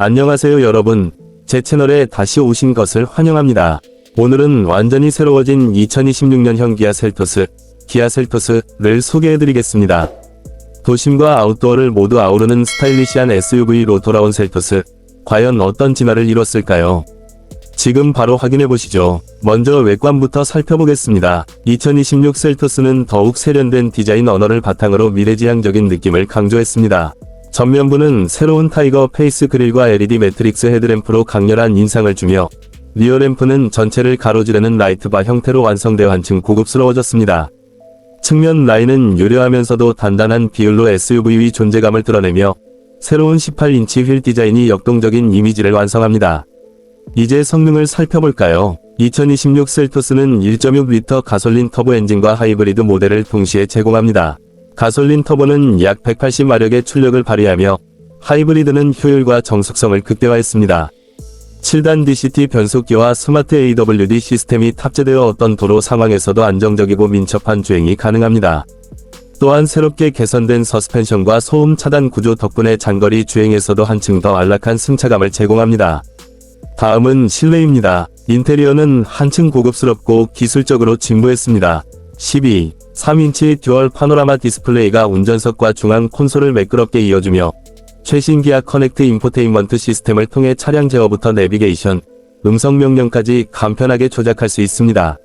안녕하세요 여러분. 제 채널에 다시 오신 것을 환영합니다. 오늘은 완전히 새로워진 2026년형 기아 셀토스, 기아 셀토스를 소개해드리겠습니다. 도심과 아웃도어를 모두 아우르는 스타일리시한 SUV로 돌아온 셀토스. 과연 어떤 진화를 이뤘을까요? 지금 바로 확인해 보시죠. 먼저 외관부터 살펴보겠습니다. 2026 셀토스는 더욱 세련된 디자인 언어를 바탕으로 미래지향적인 느낌을 강조했습니다. 전면부는 새로운 타이거 페이스 그릴과 LED 매트릭스 헤드램프로 강렬한 인상을 주며 리어램프는 전체를 가로지르는 라이트바 형태로 완성되어 한층 고급스러워졌습니다. 측면 라인은 유려하면서도 단단한 비율로 SUV의 존재감을 드러내며 새로운 18인치 휠 디자인이 역동적인 이미지를 완성합니다. 이제 성능을 살펴볼까요? 2026 셀토스는 1.6L 가솔린 터보 엔진과 하이브리드 모델을 동시에 제공합니다. 가솔린 터보는 약 180마력의 출력을 발휘하며 하이브리드는 효율과 정숙성을 극대화했습니다. 7단 DCT 변속기와 스마트 AWD 시스템이 탑재되어 어떤 도로 상황에서도 안정적이고 민첩한 주행이 가능합니다. 또한 새롭게 개선된 서스펜션과 소음 차단 구조 덕분에 장거리 주행에서도 한층 더 안락한 승차감을 제공합니다. 다음은 실내입니다. 인테리어는 한층 고급스럽고 기술적으로 진보했습니다. 12. 3인치 듀얼 파노라마 디스플레이가 운전석과 중앙 콘솔을 매끄럽게 이어주며 최신 기아 커넥트 인포테인먼트 시스템을 통해 차량 제어부터 내비게이션, 음성 명령까지 간편하게 조작할 수 있습니다.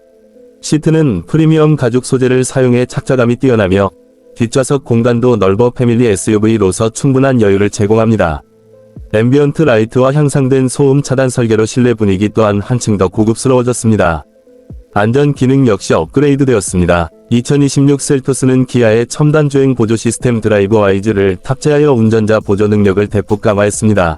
시트는 프리미엄 가죽 소재를 사용해 착자감이 뛰어나며 뒷좌석 공간도 넓어 패밀리 SUV로서 충분한 여유를 제공합니다. 앰비언트 라이트와 향상된 소음 차단 설계로 실내 분위기 또한 한층 더 고급스러워졌습니다. 안전 기능 역시 업그레이드 되었습니다. 2026 셀토스는 기아의 첨단 주행 보조 시스템 드라이브 와이즈를 탑재하여 운전자 보조 능력을 대폭 강화했습니다.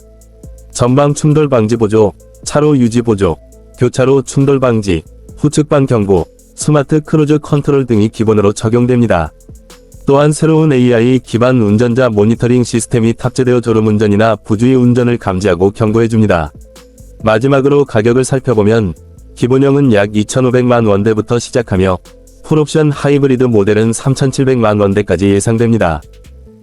전방 충돌 방지 보조, 차로 유지 보조, 교차로 충돌 방지, 후측방 경고, 스마트 크루즈 컨트롤 등이 기본으로 적용됩니다. 또한 새로운 AI 기반 운전자 모니터링 시스템이 탑재되어 졸음운전이나 부주의 운전을 감지하고 경고해줍니다. 마지막으로 가격을 살펴보면 기본형은 약 2,500만 원대부터 시작하며 풀옵션 하이브리드 모델은 3,700만 원대까지 예상됩니다.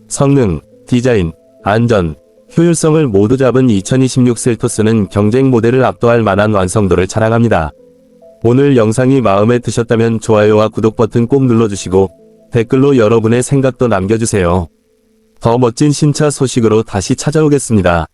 성능, 디자인, 안전, 효율성을 모두 잡은 2026 셀토스는 경쟁 모델을 압도할 만한 완성도를 자랑합니다. 오늘 영상이 마음에 드셨다면 좋아요와 구독 버튼 꼭 눌러주시고 댓글로 여러분의 생각도 남겨주세요. 더 멋진 신차 소식으로 다시 찾아오겠습니다.